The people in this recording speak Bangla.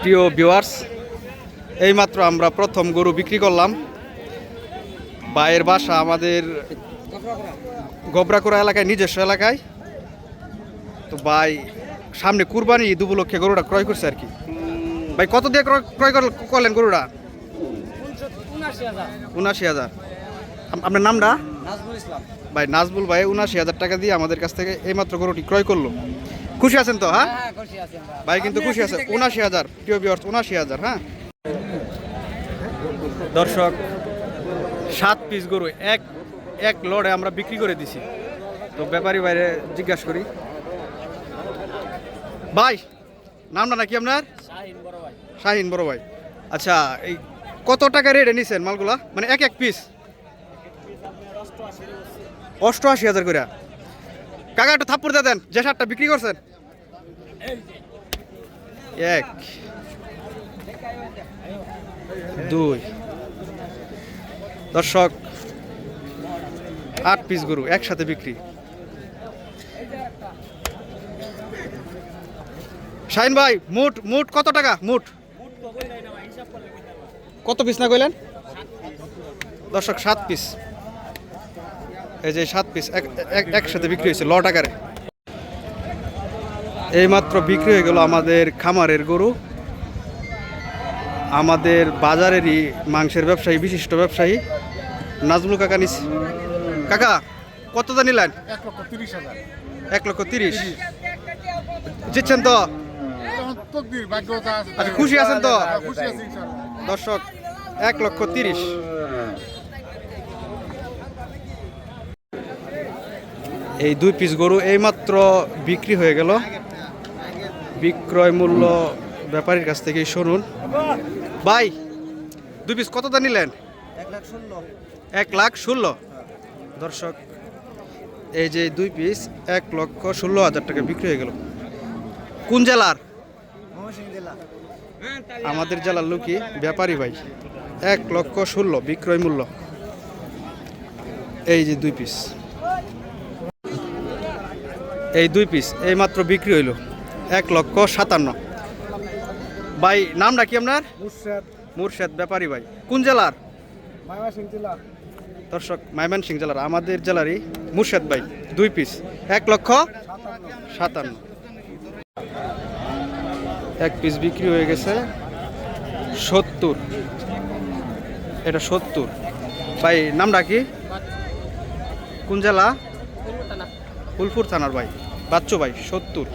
প্রিয় ভিউয়ার্স এইমাত্র আমরা প্রথম গরু বিক্রি করলাম। বাইয়ের বাসা আমাদের গবরাকুড়া এলাকায় নিজস্ব এলাকায়। তো ভাই সামনে কুরবানি ঈদ উপলক্ষে গরুটা ক্রয় করছে আর কি। ভাই কত দিয়ে ক্রয় ক্রয় করলেন গরুটা? উনাশি হাজার। আপনার নামটা? ভাই নাজবুল ভাই উনাশি হাজার টাকা দিয়ে আমাদের কাছ থেকে এইমাত্র গরুটি ক্রয় করল। খুশি আছেন তো হ্যাঁ? হ্যাঁ ভাই। কিন্তু খুশি আছে উনাশি হাজার প্রিয় বিয়ার্স উনাশি হাজার হ্যাঁ? দর্শক সাত পিস গরু এক এক লড়ে আমরা বিক্রি করে দিছি। তো ব্যাপারী বাইরে জিজ্ঞাসা করি। ভাই নামটা নাকি আপনার? শাহিন বড় ভাই। শাহিন বড় ভাই। আচ্ছা এই কত টাকা রেটে নিছেন মালগুলা? মানে এক এক পিস অষ্টআশি হাজার করে কাকা একটু থাপ্পড় দিয়ে দেন যে শার্টটা বিক্রি করছেন। এক, দুই। দর্শক, আট পিস গরু একসাথে বিক্রি। শাহিন ভাই মুট মুট কত টাকা? মুট কত পিস না কইলেন? দর্শক, সাত পিস এই যে সাত পিস এক, এক- একসাথে বিক্রি হয়েছে ল টাকারে এইমাত্র বিক্রি হয়ে গেল আমাদের খামারের গরু। আমাদের বাজারেরই মাংসের ব্যবসায়ী বিশিষ্ট ব্যবসায়ী। নাজমুল কাকা নিস কাকা কত দা নিলেন? এক লক্ষ তিরিশ হাজার। এক লক্ষ তিরিশ। জিতছেন তো? আচ্ছা, খুশি আছেন তো? দর্শক এক লক্ষ তিরিশ। এই দুই পিস গরু এইমাত্র বিক্রি হয়ে গেল। বিক্রয় মূল্য ব্যাপারীর কাছ থেকেই শুনুন। ভাই, দুই পিস কত দা নিলেন? এক লাখ ষোলো। দর্শক, এই যে দুই পিস এক লক্ষ ষোলো হাজার টাকা বিক্রি হয়ে গেল। কোন জেলার? আমাদের জেলার লোকই ব্যাপারী ভাই। এক লক্ষ ষোলো বিক্রয় মূল্য। এই যে দুই পিস এই দুই পিস এই মাত্র বিক্রি হইল। এক লক্ষ সাতান্ন। ভাই নামটা কি আপনার? মুর্শেদ। মুর্শেদ ব্যাপারী ভাই। কোন জেলার? দর্শক জেলা। সিং জেলার আমাদের জেলারই মুর্শেদ ভাই দুই পিস। এক লক্ষ সাতান্ন। এক পিস বিক্রি হয়ে গেছে সত্তর। এটা সত্তর। ভাই নামটা কি? কোন জেলা? ফুলপুর থানার ভাই। বাচ্চু ভাই সত্তর।